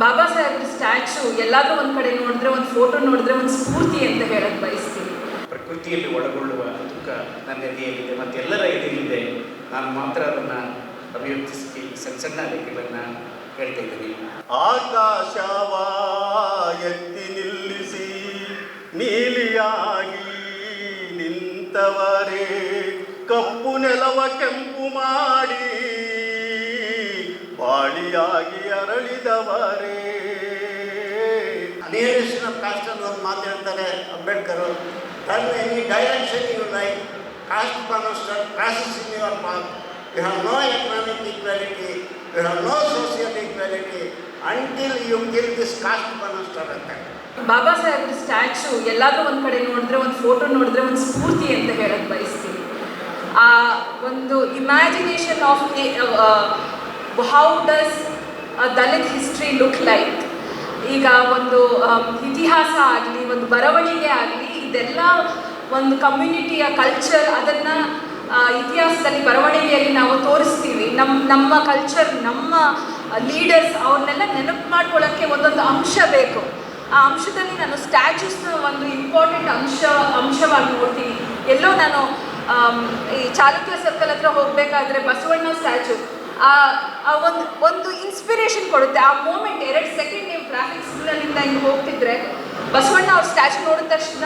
ಬಾಬಾ ಸಾಹೇಬ್ರ ಸ್ಟ್ಯಾಚು ಎಲ್ಲಾದರೂ ಒಂದು ಕಡೆ ನೋಡಿದ್ರೆ ಒಂದು ಫೋಟೋ ನೋಡಿದ್ರೆ ಒಂದು ಸ್ಫೂರ್ತಿ ಅಂತ ಹೇಳಕ್ಕೆ ಬಯಸ್ತೀನಿ. ಪ್ರಕೃತಿಯಲ್ಲಿ ಒಳಗೊಳ್ಳುವ ದುಃಖ ನನ್ನ ಎದೆಯಲ್ಲಿದೆ ಮತ್ತು ಎಲ್ಲರ ಎದೆಯಲ್ಲಿದೆ. ನಾನು ಮಾತ್ರ ಅದನ್ನು ಅಭಿವ್ಯಕ್ತಿಸಿ ಸಣ್ಣ ಸಣ್ಣ ಲೇಖಗಳನ್ನು ಹೇಳ್ತಾ ಇದ್ದೀನಿ. ಆಕಾಶವ ಎತ್ತಿ ನಿಲ್ಲಿಸಿ ನೀಲಿಯಾಗಿ ನಿಂತವರೇ ಕಪ್ಪು ನೆಲವ ಕೆಂಪು ಮಾಡಿ ಬಾಳಿಯಾಗಿ ಅರಳಿದವರೇ. ಅನಿಯರೇಷನ್ ಆಫ್ ಕಾಸ್ಟ್ ಒಂದು ಮಾತು ಹೇಳ್ತಾರೆ Ambedkar turn any direction you like caste monster crosses in your path you have no economic equality you have no social equality until you kill this caste monster ಅಂತ. ಬಾಬಾ ಸಾಹೇಬ್ ಸ್ಟ್ಯಾಚು ಎಲ್ಲಾದರೂ ಒಂದು ಕಡೆ ನೋಡಿದ್ರೆ ಒಂದು photo ನೋಡಿದ್ರೆ ಒಂದು ಸ್ಫೂರ್ತಿ ಅಂತ ಹೇಳಕ್ಕೆ ಬಯಸ್ತೀನಿ. ಆ ಒಂದು imagination of how does Dalit history look like ಈಗ ಒಂದು ಆಮ್, ಇತಿಹಾಸ ಆಗಲಿ ಒಂದು ಬರವಣಿಗೆ ಆಗಲಿ ಇದೆಲ್ಲ ಒಂದು ಕಮ್ಯುನಿಟಿಯ ಕಲ್ಚರ್ ಅದನ್ನು ಇತಿಹಾಸದಲ್ಲಿ ಬರವಣಿಗೆಯಲ್ಲಿ ನಾವು ತೋರಿಸ್ತೀವಿ. ನಮ್ಮ ನಮ್ಮ ಕಲ್ಚರ್ ನಮ್ಮ ಲೀಡರ್ಸ್ ಅವ್ರನ್ನೆಲ್ಲ ನೆನಪು ಮಾಡ್ಕೊಳ್ಳೋಕ್ಕೆ ಒಂದೊಂದು ಅಂಶ ಬೇಕು. ಆ ಅಂಶದಲ್ಲಿ ನಾನು ಸ್ಟ್ಯಾಚ್ಯೂಸ್ನ ಒಂದು ಇಂಪಾರ್ಟೆಂಟ್ ಅಂಶ ಅಂಶವಾಗಿ ನೋಡ್ತೀನಿ. ಎಲ್ಲೋ ನಾನು ಈ ಚಾಲುಕ್ಯ ಸರ್ಕಲ್ ಹತ್ರ ಹೋಗಬೇಕಾದ್ರೆ ಬಸವಣ್ಣ ಸ್ಟ್ಯಾಚು ಆ ಒಂದು ಒಂದು ಇನ್ಸ್ಪಿರೇಷನ್ ಕೊಡುತ್ತೆ. ಆ ಮೂಮೆಂಟ್ ಎರಡು ಸೆಕೆಂಡ್ ನೀವು ಟ್ರಾಫಿಕ್ ಸಿಗ್ನಲಿಂದ ಹಿಂಗೆ ಹೋಗ್ತಿದ್ರೆ, ಬಸವಣ್ಣ ಅವ್ರ ಸ್ಟ್ಯಾಚು ನೋಡಿದ ತಕ್ಷಣ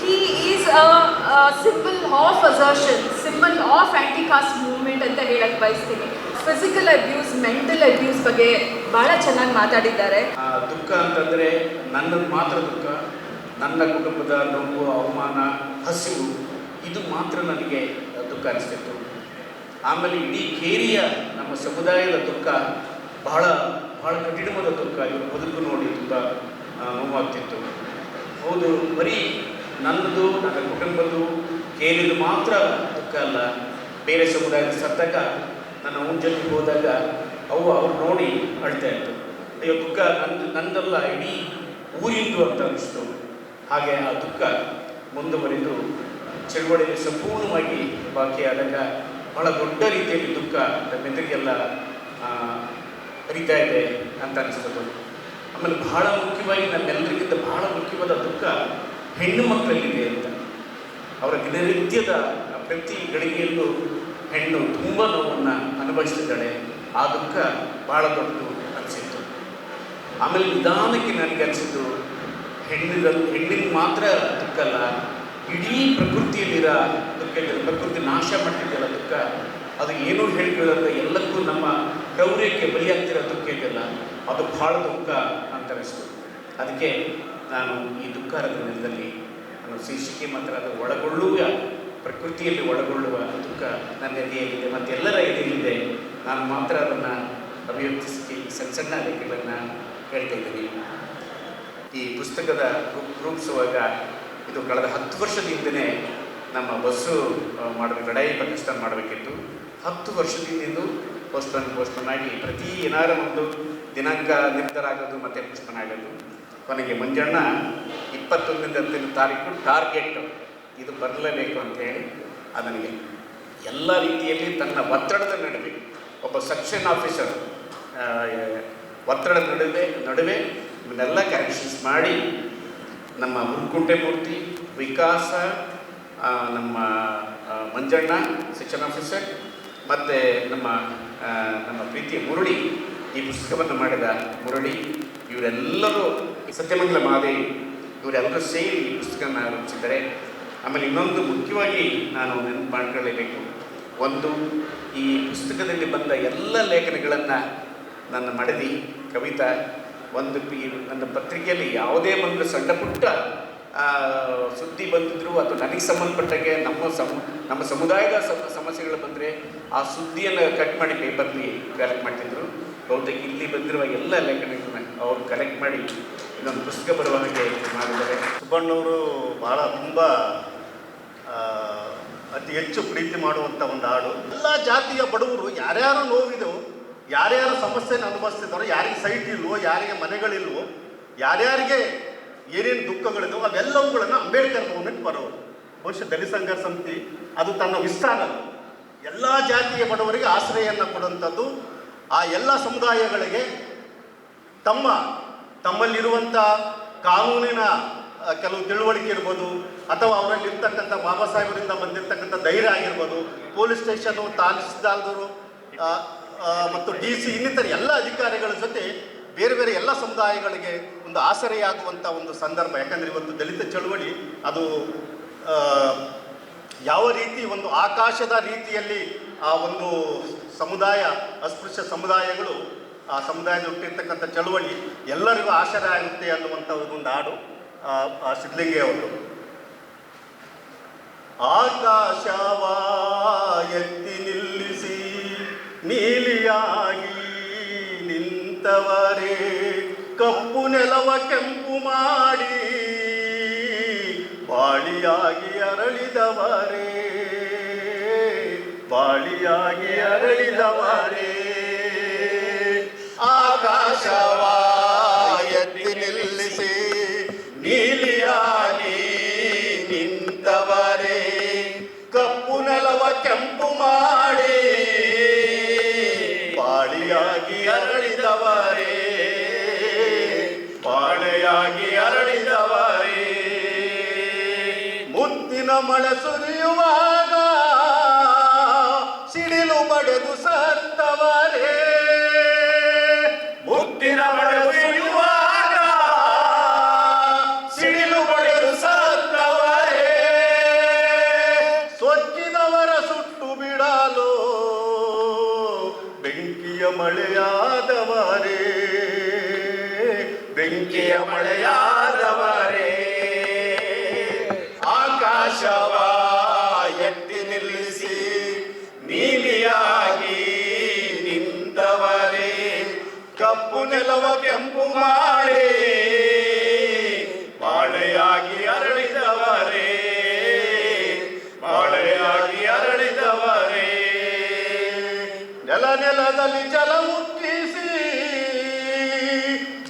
he is a symbol of assertion symbol of anti caste movement ಅಂತ ಹೇಳಕ್ಕೆ ಬಯಸ್ತೀನಿ. ಫಿಸಿಕಲ್ ಅಬ್ಯೂಸ್ ಮೆಂಟಲ್ ಅಬ್ಯೂಸ್ ಬಗ್ಗೆ ಭಾಳ ಚೆನ್ನಾಗಿ ಮಾತಾಡಿದ್ದಾರೆ. ದುಃಖ ಅಂತಂದರೆ ನನ್ನ ಮಾತ್ರ ದುಃಖ, ನನ್ನ ಕುಟುಂಬದ ನೋವು, ಅವಮಾನ, ಹಸಿವು, ಇದು ಮಾತ್ರ ನನಗೆ ದುಃಖ ಅನಿಸ್ತಿತ್ತು. ಆಮೇಲೆ ಇಡೀ ಕೇರಿಯ ನಮ್ಮ ಸಮುದಾಯದ ದುಃಖ, ಬಹಳ ಬಹಳ ಕಠಿಣವಾದ ದುಃಖ ಇವರು ಬದುಕು ನೋಡಿ ತುಂಬ ನೋವಾಗ್ತಿತ್ತು. ಹೌದು, ಬರೀ ನನ್ನದು, ನನ್ನ ಕುಟುಂಬದ್ದು ಕೇರಿದು ಮಾತ್ರ ದುಃಖ ಅಲ್ಲ. ಬೇರೆ ಸಮುದಾಯದ ಸತ್ತಾಗ ನನ್ನ ಜೊತೆಗೆ ಹೋದಾಗ ಅವು ಅವ್ರು ನೋಡಿ ಅಳ್ತಾ ಇತ್ತು. ಅಯ್ಯೋ, ದುಃಖ ನಂದು, ನಂದಲ್ಲ, ಇಡೀ ಊರಿಂದು ಅಂತ ಅನಿಸ್ತು. ಹಾಗೆ ಆ ದುಃಖ ಮುಂದುವರಿದು, ಚಳುವಳಿಯಲ್ಲಿ ಸಂಪೂರ್ಣವಾಗಿ ಬಾಕಿಯಾದಾಗ ಬಹಳ ದೊಡ್ಡ ರೀತಿಯಲ್ಲಿ ದುಃಖ ನಮ್ಮೆದುರಿಗೆಲ್ಲ ಅರಿತಾ ಇದೆ ಅಂತ ಅನಿಸ್ತದೆ ಆಮೇಲೆ ಬಹಳ ಮುಖ್ಯವಾಗಿ ನಮ್ಮೆಲ್ಲರಿಗಿಂತ ಬಹಳ ಮುಖ್ಯವಾದ ದುಃಖ ಹೆಣ್ಣು ಮಕ್ಕಳಲ್ಲಿದೆ ಅಂತ. ಅವರ ದಿನನಿತ್ಯದ ಪ್ರತಿ ಗಳಿಗೆಯಲ್ಲೂ ಹೆಣ್ಣು ತುಂಬ ನೋವನ್ನು ಅನುಭವಿಸ್ತಿದ್ದಾಳೆ. ಆ ದುಃಖ ಬಹಳ ದೊಡ್ಡದು ಅನಿಸಿತ್ತು. ಆಮೇಲೆ ನಿಧಾನಕ್ಕೆ ನನಗೆ ಅನಿಸಿದ್ದು ಹೆಣ್ಣಿನ ಹೆಣ್ಣಿನ ಮಾತ್ರ ದುಃಖ ಅಲ್ಲ. ಇಡೀ ಪ್ರಕೃತಿಯಲ್ಲಿರೋ ದುಃಖ ಪ್ರಕೃತಿ ನಾಶ ಮಾಡ್ತಿದ್ದೆಲ್ಲ ದುಃಖ? ಅದು ಏನೂ ಹೇಳ್ಕೊಳ್ಳೋದ್ರೆ ಎಲ್ಲಕ್ಕೂ ನಮ್ಮ ಕ್ರೌರ್ಯಕ್ಕೆ ಬಲಿಯಾಗ್ತಿರೋ ದುಃಖ ಇದೆಯಲ್ಲ, ಅದು ಬಹಳ ದುಃಖ ಅಂತ ಅನಿಸ್ತು. ಅದಕ್ಕೆ ನಾನು ಈ ದುಃಖ ನೆಲದಲ್ಲಿ ನಾನು ಶೀರ್ಷಿಕೆ ಮಾತ್ರ ಅದು ಒಳಗೊಳ್ಳುವ, ಪ್ರಕೃತಿಯಲ್ಲಿ ಒಳಗೊಳ್ಳುವ ದುಃಖ ನನ್ನ ಎದೆಯಲ್ಲಿದೆ ಮತ್ತು ಎಲ್ಲರ ಎದೆಯಲ್ಲಿದೆ. ನಾನು ಮಾತ್ರ ಅದನ್ನು ಅಭಿವ್ಯಕ್ತಿಸಿ ಸಣ್ಣ ಸಣ್ಣ ಲೇಖಗಳನ್ನು ಹೇಳ್ತಾ ಇದ್ದೀನಿ. ಈ ಪುಸ್ತಕದ ರೂಪ್ ರೂಪಿಸುವಾಗ ಇದು ಕಳೆದ ಹತ್ತು ವರ್ಷದ ಹಿಂದೆಯೇ ನಮ್ಮ ಬಸ್ಸು ಮಾಡಬೇಕು ಲಡಾಯಿ ಪಾಕಿಸ್ತಾನ ಮಾಡಬೇಕಿತ್ತು. ಹತ್ತು ವರ್ಷದಿಂದ ಪೋಸ್ಟ್ಪೋನ್ ಪೋಸ್ಟ್ಪೋನ್ ಆಗಿ ಪ್ರತಿ ಏನಾರ ಒಂದು ದಿನಾಂಕ ನಿರ್ಧಾರ ಆಗೋದು ಮತ್ತೆ ಪೋಸ್ಟ್ಪೋನ್ ಆಗೋದು. ಕೊನೆಗೆ ಮಂಜಣ್ಣ ಇಪ್ಪತ್ತೊಂದನೇ ತಾರೀಕು ಟಾರ್ಗೆಟ್. ಇದು ಬರಲೇಬೇಕು ಅಂತ ಹೇಳಿ ಅದನಿಗೆ ಎಲ್ಲ ರೀತಿಯಲ್ಲಿ ತನ್ನ ಒತ್ತಡದ ನಡುವೆ ಒಬ್ಬ ಸೆಕ್ಷನ್ ಆಫೀಸರ್ ಒತ್ತಡದ ನಡುವೆ ನಡುವೆ ಇವನ್ನೆಲ್ಲ ಕರೆಕ್ಷನ್ಸ್ ಮಾಡಿ ನಮ್ಮ ಮುನ್ಕುಂಟೆ ಮೂರ್ತಿ, ವಿಕಾಸ ನಮ್ಮ ಮಂಜಣ್ಣ, ಶಿಕ್ಷಣ ಆಫೀಸರ್, ಮತ್ತು ನಮ್ಮ ನಮ್ಮ ಪ್ರೀತಿಯ ಮುರುಳಿ, ಈ ಪುಸ್ತಕವನ್ನು ಮಾಡಿದ ಮುರಳಿ, ಇವರೆಲ್ಲರೂ ಸತ್ಯಮಂಗಲ ಮಾದೇವಿ ಇವರೆಲ್ಲರೂ ಸೇರಿ ಈ ಪುಸ್ತಕನ ರೂಪಿಸಿದ್ದಾರೆ ಆಮೇಲೆ ಇನ್ನೊಂದು ಮುಖ್ಯವಾಗಿ ನಾನು ನೆನಪು ಮಾಡ್ಕೊಳ್ಳೇಬೇಕು. ಒಂದು, ಈ ಪುಸ್ತಕದಲ್ಲಿ ಬಂದ ಎಲ್ಲ ಲೇಖನಗಳನ್ನು ನನ್ನ ಮಡದಿ, ಕವಿತಾ ಒಂದು ಪಿ ನನ್ನ ಪತ್ರಿಕೆಯಲ್ಲಿ ಯಾವುದೇ ಒಂದು ಸಣ್ಣ ಪುಟ್ಟ ಸುದ್ದಿ ಬಂದಿದ್ರು ಅಥವಾ ನನಗೆ ಸಂಬಂಧಪಟ್ಟಾಗೆ ನಮ್ಮ ಸಮ, ನಮ್ಮ ಸಮುದಾಯದ ಸಮ, ಸಮಸ್ಯೆಗಳು ಬಂದರೆ ಆ ಸುದ್ದಿಯನ್ನು ಕಟ್ ಮಾಡಿ ಪೇಪರ್ಲಿ ಕಲೆಕ್ಟ್ ಮಾಡ್ತಿದ್ರು. ಬಹುತೇಕ ಇಲ್ಲಿ ಬಂದಿರುವ ಎಲ್ಲ ಲೇಖನಗಳನ್ನ ಅವರು ಕಲೆಕ್ಟ್ ಮಾಡಿ ಇದೊಂದು ಪುಸ್ತಕ ಬರವಣಿಗೆ ಮಾಡಿದ್ದಾರೆ. ಸುಬ್ಬಣ್ಣವರು ಭಾಳ ತುಂಬ ಅತಿ ಹೆಚ್ಚು ಪ್ರೀತಿ ಮಾಡುವಂಥ ಒಂದು ಹಾಡು ಎಲ್ಲ ಜಾತಿಯ ಬಡವರು ಯಾರ್ಯಾರು ನೋವಿದೋ ಯಾರ್ಯಾರು ಸಮಸ್ಯೆಯನ್ನು ಅನುಭವಿಸ್ತಿದ್ದಾರೋ ಯಾರಿಗೆ ಸೈಟ್ ಇಲ್ವೋ ಯಾರಿಗೆ ಮನೆಗಳಿಲ್ವೋ ಯಾರ್ಯಾರಿಗೆ ಏನೇನು ದುಃಖಗಳಿದೋ ಅವೆಲ್ಲವುಗಳನ್ನು ಅಂಬೇಡ್ಕರ್ ಮೂವ್ಮೆಂಟ್ ಬರೋರು. ಬಹುಶಃ ದಲಿತ ಸಂಘರ್ಷ ಸಮಿತಿ ಅದು ತನ್ನ ವಿಸ್ತಾರ ಎಲ್ಲ ಜಾತಿಯ ಬಡವರಿಗೆ ಆಶ್ರಯವನ್ನು ಕೊಡುವಂಥದ್ದು ಆ ಎಲ್ಲ ಸಮುದಾಯಗಳಿಗೆ ತಮ್ಮ ತಮ್ಮಲ್ಲಿರುವಂಥ ಕಾನೂನಿನ ಕೆಲವು ತಿಳುವಳಿಕೆ ಇರ್ಬೋದು ಅಥವಾ ಅವರಲ್ಲಿರ್ತಕ್ಕಂಥ ಬಾಬಾ ಸಾಹೇಬರಿಂದ ಬಂದಿರತಕ್ಕಂಥ ಧೈರ್ಯ ಆಗಿರ್ಬೋದು ಪೊಲೀಸ್ ಸ್ಟೇಷನ್ ಆ, ಆ, ಮತ್ತು ಡಿ ಸಿ ಇನ್ನಿತರ ಎಲ್ಲ ಅಧಿಕಾರಿಗಳ ಜೊತೆ ಬೇರೆ ಬೇರೆ ಎಲ್ಲ ಸಮುದಾಯಗಳಿಗೆ ಒಂದು ಆಸರೆಯಾಗುವಂಥ ಒಂದು ಸಂದರ್ಭ. ಯಾಕಂದರೆ ಇವತ್ತು ದಲಿತ ಚಳುವಳಿ ಅದು ಯಾವ ರೀತಿ ಒಂದು ಆಕಾಶದ ರೀತಿಯಲ್ಲಿ ಆ ಒಂದು ಸಮುದಾಯ ಅಸ್ಪೃಶ್ಯ ಸಮುದಾಯಗಳು ಆ ಸಮುದಾಯದ ಹುಟ್ಟಿರ್ತಕ್ಕಂಥ ಚಳುವಳಿ ಎಲ್ಲರಿಗೂ ಆಶ್ಚರ್ಯ ಆಗುತ್ತೆ ಅನ್ನುವಂಥ ಒಂದು ಹಾಡು ಆ, ಆ ನೀಲಿಯಾಗಿ ನಿಂತವರೇ, ಕಪ್ಪು ನೆಲವ ಕೆಂಪು ಮಾಡಿ ಬಾಳಿಯಾಗಿ ಅರಳಿದವರೇ ಬಾಳಿಯಾಗಿ ಅರಳಿದವರೇ. ಆಕಾಶವ ಎತ್ತಿ ನಿಲ್ಲಿಸಿ, ನೀಲಿಯಾಗಿ ನಿಂತವರೇ, ಕಪ್ಪು ನೆಲವ ಕೆಂಪು ಮಾಡಿ ಮುತ್ತಿನ ಮಳೆ ಸುರಿಯುವಾಗ ಸಿಡಿಲು ಬಡೆದು ಸತ್ತವರೇ. ಮುತ್ತಿನ ಮಳೆ ಸುರಿಯುವಾಗ ಸಿಡಿಲು ಬಡೆದು ಸತ್ತವರೇ. ಸೊಕ್ಕಿದವರ ಸುಟ್ಟು ಬಿಡಲು ಬೆಂಕಿಯ ಮಳೆಯಾದವರೇ. ಬೆಂಕಿಯ ಮಳೆಯಾದವರೇ ಕೆಂಪು ಮಾಡಿ ಬಾಳೆಯಾಗಿ ಅರಳಿದವರೇ ಬಾಳೆಯಾಗಿ ಅರಳಿದವರೇ. ನೆಲ ನೆಲದಲ್ಲಿ ಜಲ ಮುಟ್ಟಿಸಿ,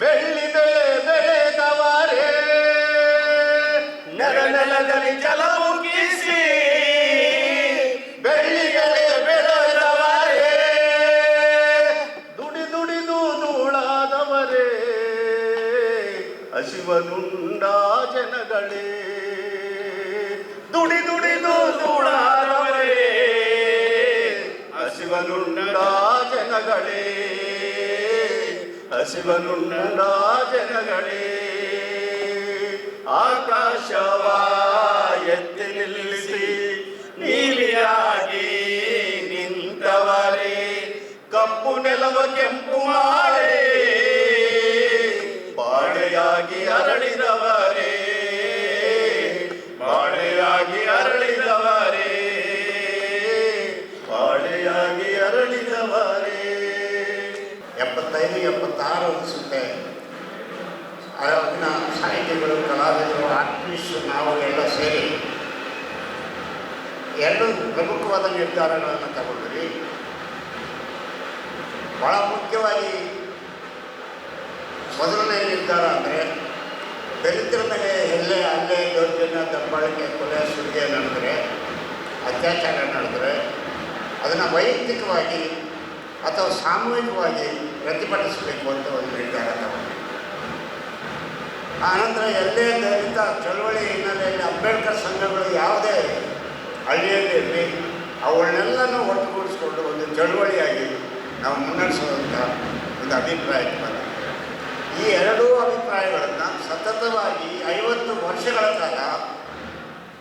ಬೆಳ್ಳಿ ಬೆಳೆ ಬೆಳೆದವರೇ. ನೆಲ ನೆಲದಲ್ಲಿ ಜಲ ಮುಗಿಸಿ ಹಸಿವನುಂಡ ಜನಗಳೇ. ದುಡಿ ದುಡಿದು ಧೂಳಾದವರೇ ಹಸಿವನುಂಡ ಜನಗಳೇ. ಹಸಿವನುಂಡ ಜನಗಳೇ. ಆಕಾಶವ ಎತ್ತಿ ನಿಲ್ಲಿಸಿ, ನೀಲಿಯಾಗಿ ನಿಂತವರೇ. ಕಪ್ಪು ನೆಲವ ಕೆಂಪು ಮಾಡಿ ಎಪ್ಪತ್ತೈದು ಎಪ್ಪತ್ತಾರು ಅನಿಸುತ್ತೆ ಅವಾಗಿನ ಸಾಹಿತಿಗಳು, ಕಲಾವಿದರು, ಆರ್ಟಿಸ್ಟ್ ನಾವು ಎಲ್ಲ ಸೇರಿ ಎರಡು ಪ್ರಮುಖವಾದ ನಿರ್ಧಾರಗಳನ್ನು ತಗೊಂಡ್ರಿ ಭಾಳ ಮುಖ್ಯವಾಗಿ ಮೊದಲನೇ ನಿರ್ಧಾರ ಅಂದರೆ ದಲಿತರ ಮೇಲೆ ಎಲ್ಲೆ, ಅಲ್ಲೇ ದೌರ್ಜನ್ಯ, ದಬ್ಬಾಳಿಕೆ, ಕೊಲೆ ಸುಲಿಗೆ ನಡೆದರೆ, ಅತ್ಯಾಚಾರ ನಡೆದರೆ, ಅದನ್ನು ವೈಯಕ್ತಿಕವಾಗಿ ಅಥವಾ ಸಾಮೂಹಿಕವಾಗಿ ಪ್ರತಿಭಟಿಸಬೇಕು ಅಂತ ಒಂದು ನಿರ್ಧಾರ ತಗೊಂಡಿದೆ ಆನಂತರ ಎಲ್ಲೇ ದಲಿತ ಚಳವಳಿ ಹಿನ್ನೆಲೆಯಲ್ಲಿ ಅಂಬೇಡ್ಕರ್ ಸಂಘಗಳು ಯಾವುದೇ ಹಳ್ಳಿಯಲ್ಲಿ ಇರಲಿ ಅವುಗಳನ್ನೆಲ್ಲನೂ ಒಟ್ಟುಗೂಡಿಸ್ಕೊಂಡು ಒಂದು ಚಳವಳಿಯಾಗಿ ನಾವು ಮುನ್ನಡೆಸುವಂಥ ಒಂದು ಅಭಿಪ್ರಾಯಕ್ಕೆ ಬಂದಿದೆ. ಈ ಎರಡೂ ಅಭಿಪ್ರಾಯಗಳನ್ನು ಸತತವಾಗಿ ಐವತ್ತು ವರ್ಷಗಳ ಕಾಲ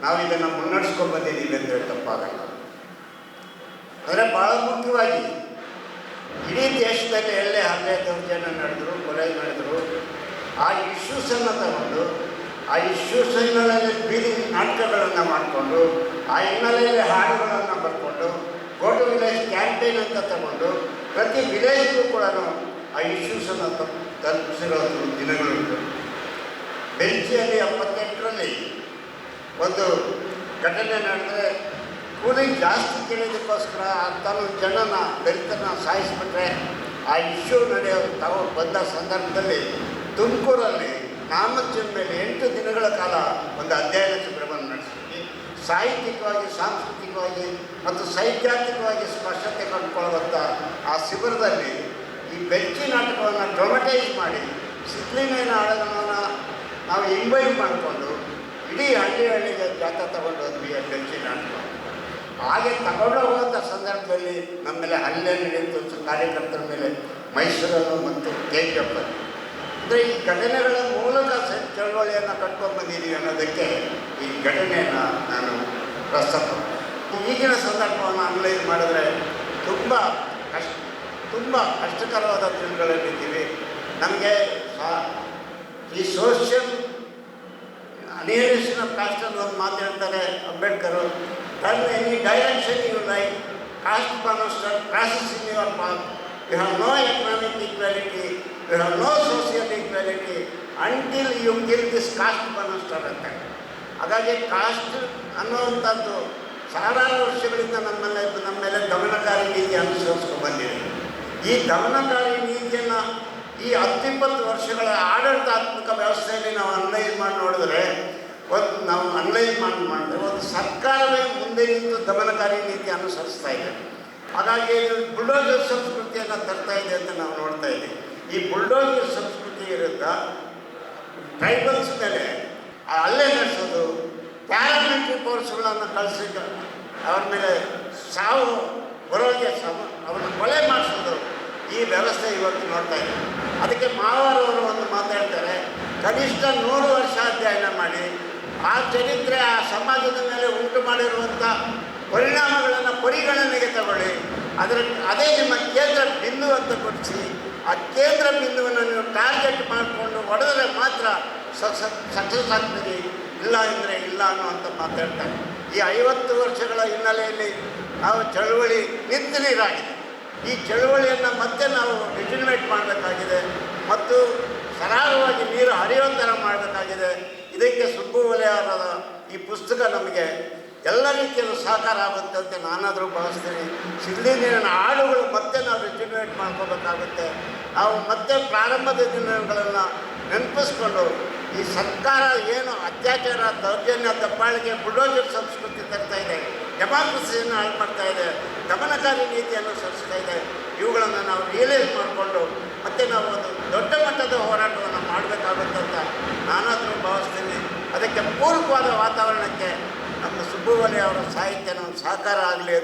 ನಾವು ಇದನ್ನು ಮುನ್ನಡೆಸ್ಕೊಂಡು ಬಂದಿದ್ದೀವಿ ಅಂದರೆ ತಪ್ಪಾಗಲ್ಲ. ಅಂದರೆ ಭಾಳ ಮುಖ್ಯವಾಗಿ ಇಡೀ ದೇಶದಲ್ಲಿ ಎಲ್ಲೇ ಹಲ್ಲೆ ದೌರ್ಜನ್ಯ ನಡೆದರು, ಕೊಲೆ ನಡೆದರು. ಆ ಇಶ್ಯೂಸನ್ನು ತಗೊಂಡು, ಆ ಇಶ್ಯೂಸ್ ಹಿನ್ನೆಲೆಯಲ್ಲಿ ಬೀದಿ ನಾಟಕಗಳನ್ನು ಮಾಡಿಕೊಂಡು, ಆ ಹಿನ್ನೆಲೆಯಲ್ಲಿ ಹಾಡುಗಳನ್ನು ಬರ್ಕೊಂಡು ಗೋಟು ವಿಲೇಜ್ ಕ್ಯಾಂಪೇನ್ ಅಂತ ತಗೊಂಡು, ಪ್ರತಿ ವಿಲೇಜ್ಗೂ ಕೂಡ ಆ ಇಶ್ಯೂಸನ್ನು ತಲುಪಿಸಿರೋ ದಿನಗಳುಂಟು ಬೆಂಚಿಯಲ್ಲಿ ಎಪ್ಪತ್ತೆಂಟರಲ್ಲಿ ಒಂದು ಘಟನೆ ನಡೆದರೆ ಕೂಲಿ ಜಾಸ್ತಿ ಕೇಳೋದಕ್ಕೋಸ್ಕರ ತನ್ನ ಜನನ ದಲಿತನ ಸಾಯಿಸಿಬಿಟ್ರೆ ಆ ಇಶ್ಯೂ ನಡೆಯೋ ತಾವು ಬಂದ ಸಂದರ್ಭದಲ್ಲಿ ತುಮಕೂರಲ್ಲಿ ನಾಮಜ್ಜನ ಮೇಲೆ ಎಂಟು ದಿನಗಳ ಕಾಲ ಒಂದು ಅಧ್ಯಯನ ಶಿಬಿರವನ್ನು ನಡೆಸಿದ್ವಿ. ಸಾಹಿತ್ಯಿಕವಾಗಿ, ಸಾಂಸ್ಕೃತಿಕವಾಗಿ ಮತ್ತು ಸೈದ್ಧಾಂತಿಕವಾಗಿ ಸ್ಪಷ್ಟತೆ ಕಂಡುಕೊಳ್ಳುವಂಥ ಆ ಶಿಬಿರದಲ್ಲಿ ಈ ಬೆಚ್ಚಿ ನಾಟಕವನ್ನು ಡ್ರಾಮಟೈಸ್ ಮಾಡಿ ಸಿದ್ಲಿಮೇನ ಆಳಗಳನ್ನು ನಾವು ಇನ್ವೈಟ್ ಮಾಡಿಕೊಂಡು ಇಡೀ ಹಳ್ಳಿ ಹಳ್ಳಿಗೆ ಜಾತ ತಗೊಂಡು ಹೋದ್ವಿ ಆ ಬೆಚ್ಚಿ ನಾಟಕ. ಹಾಗೆ ತಗೊಂಡು ಹೋದಂಥ ಸಂದರ್ಭದಲ್ಲಿ ನಮ್ಮ ಮೇಲೆ ಹಲ್ಲೆ ನಡೆಯಿತು ಕಾರ್ಯಕರ್ತರ ಮೇಲೆ ಮೈಸೂರನ್ನು ಮತ್ತು ಕೇಜಪ್ಪಲ್ಲಿ ಅಂದರೆ ಈ ಘಟನೆಗಳ ಮೂಲಕ ಚಳವಳಿಯನ್ನು ಕಟ್ಕೊಂಡು ಬಂದಿದ್ದೀವಿ ಅನ್ನೋದಕ್ಕೆ ಈ ಘಟನೆಯನ್ನು ನಾನು ಪ್ರಸ್ತಾಪ ಈಗಿನ ಸಂದರ್ಭವನ್ನು ಅನಲೈಸ್ ಮಾಡಿದ್ರೆ ತುಂಬ ಕಷ್ಟ, ತುಂಬ ಕಷ್ಟಕರವಾದ ದಿನಗಳಲ್ಲಿದ್ದೀವಿ ನಮಗೆ ಈ ಸೋಷಿಯಲ್ ಅನಿಯಲೇಷನ್ ಆಫ್ ಒಂದು ಮಾತು ಹೇಳ್ತಾರೆ Ambedkar turn any direction you like caste monster crosses in your path you have no economic equality you have no social equality until you kill this caste monster ಅಂತ. ಹಾಗಾಗಿ ಕಾಸ್ಟ್ ಅನ್ನುವಂಥದ್ದು ಸಾವಿರಾರು ವರ್ಷಗಳಿಂದ ನಮ್ಮಲ್ಲಿ ನಮ್ಮ ಮೇಲೆ ದಮನಕಾರಿ ನೀತಿ ಅನುಸರಿಸ್ಕೊಂಡು ಬಂದಿದೆ. ಈ ದಮನಕಾರಿ ನೀತಿಯನ್ನು ಈ ಹತ್ತಿಪ್ಪತ್ತು ವರ್ಷಗಳ ಆಡಳಿತಾತ್ಮಕ ವ್ಯವಸ್ಥೆಯಲ್ಲಿ ನಾವು ಅನಲೈಸ್ ಮಾಡಿ ನೋಡಿದ್ರೆ ಒಂದು ನಾವು ಅನಲೈಸ್ ಮಾಡಿ ಮಾಡಿದ್ರೆ ಒಂದು ಸರ್ಕಾರವೇ ಮುಂದೆ ನಿಂತು ದಮನಕಾರಿ ನೀತಿ ಅನುಸರಿಸ್ತಾ ಇದೆ. ಹಾಗಾಗಿ ಬುಲ್ಡೋಜರ್ ಸಂಸ್ಕೃತಿಯನ್ನು ತರ್ತಾ ಇದೆ ಅಂತ ನಾವು ನೋಡ್ತಾ ಇದ್ದೀವಿ. ಈ ಬುಲ್ಡೋಜರ್ ಸಂಸ್ಕೃತಿ ವಿರುದ್ಧ ಟ್ರೈಬಲ್ಸ್ ಮೇಲೆ, ಅಲ್ಲೇ ನಡೆಸೋದು, ಪ್ಯಾರಾಮಿಲಿಟ್ರಿ ಫೋರ್ಸ್ಗಳನ್ನು ಕಳಿಸಿ ಅವ್ರ ಮೇಲೆ ಸಾವು ಬರೋಗೆ ಸಾವು, ಅವ್ರನ್ನ ಕೊಲೆ ಮಾಡಿಸೋದು ಈ ವ್ಯವಸ್ಥೆ ಇವತ್ತು ನೋಡ್ತಾ ಇದೆ. ಅದಕ್ಕೆ ಮಾವಾರವರು ಒಂದು ಮಾತಾಡ್ತಾರೆ, ಕನಿಷ್ಠ ನೂರು ವರ್ಷ ಅಧ್ಯಯನ ಮಾಡಿ ಆ ಚರಿತ್ರೆ ಆ ಸಮಾಜದ ಮೇಲೆ ಉಂಟು ಮಾಡಿರುವಂಥ ಪರಿಣಾಮಗಳನ್ನು ಪರಿಗಣನೆಗೆ ತಗೊಳ್ಳಿ. ಅದರ ಅದೇ ನಿಮ್ಮ ಕೇಂದ್ರ ಬಿಂದು ಅಂತ ಕೊಡಿಸಿ, ಆ ಕೇಂದ್ರ ಬಿಂದುವನ್ನು ನೀವು ಟಾರ್ಗೆಟ್ ಮಾಡಿಕೊಂಡು ಹೊಡೆದ್ರೆ ಮಾತ್ರ ಸಕ್ಸಸ್ ಆಗ್ತೀರಿ ಇಲ್ಲ ಅಂದರೆ ಇಲ್ಲ ಅನ್ನುವಂಥ ಮಾತಾಡ್ತಾರೆ. ಈ ಐವತ್ತು ವರ್ಷಗಳ ಹಿನ್ನೆಲೆಯಲ್ಲಿ ನಾವು ಚಳುವಳಿ ನಿಂತಿರಾಗಿದೆ ಈ ಚಳುವಳಿಯನ್ನು ಮತ್ತೆ ನಾವು ರಿಜಿನ್ವೇಟ್ ಮಾಡಬೇಕಾಗಿದೆ ಮತ್ತು ಸರಾಗವಾಗಿ ನೀರು ಹರಿಯೋ ಮಾಡಬೇಕಾಗಿದೆ. ಇದಕ್ಕೆ ಸುಬ್ಬು ವಲಯದ ಈ ಪುಸ್ತಕ ನಮಗೆ ಎಲ್ಲ ರೀತಿಯಲ್ಲೂ ಸಹಕಾರ ಆಗುತ್ತೆ ಅಂತ ನಾನಾದರೂ ಭಾವಿಸ್ತೀನಿ. ಸಿದ್ಧಲಿಂಗನ ಹಾಡುಗಳು ಮತ್ತೆ ನಾವು ರಿಜಿನ್ವೇಟ್ ಮಾಡ್ಕೋಬೇಕಾಗುತ್ತೆ. ನಾವು ಮತ್ತೆ ಪ್ರಾರಂಭದ ದಿನಗಳನ್ನು ನೆನಪಿಸ್ಕೊಂಡು ಈ ಸರ್ಕಾರ ಏನು ಅತ್ಯಾಚಾರ, ದೌರ್ಜನ್ಯ ದಬ್ಬಾಳಿಕೆ ಬುಡೋಜರ್ ಸಂಸ್ಕೃತಿ ತರ್ತಾ ಇದೆ ಡೆಮಾಕ್ರಸಿಯನ್ನು ಹಾಳು ಮಾಡ್ತಾ ಇದೆ ದಮನಕಾರಿ ನೀತಿಯನ್ನು ಸರಿಸ್ತಾ ಇದೆ ಇವುಗಳನ್ನು ನಾವು ರಿಯಲೈಸ್ ಮಾಡಿಕೊಂಡು ಮತ್ತೆ ನಾವು ಒಂದು ದೊಡ್ಡ ಮಟ್ಟದ ಹೋರಾಟವನ್ನು ಮಾಡಬೇಕಾಗುತ್ತೆ ಅಂತ ನಾನಾದರೂ ಭಾವಿಸ್ತೀನಿ. ಅದಕ್ಕೆ ಪೂರಕವಾದ ವಾತಾವರಣಕ್ಕೆ ನಮ್ಮ ಸುಬ್ಬುವಲಿ ಅವರ ಸಾಹಿತ್ಯ ನಮ್ಮ ಸಹಕಾರ ಆಗಲಿ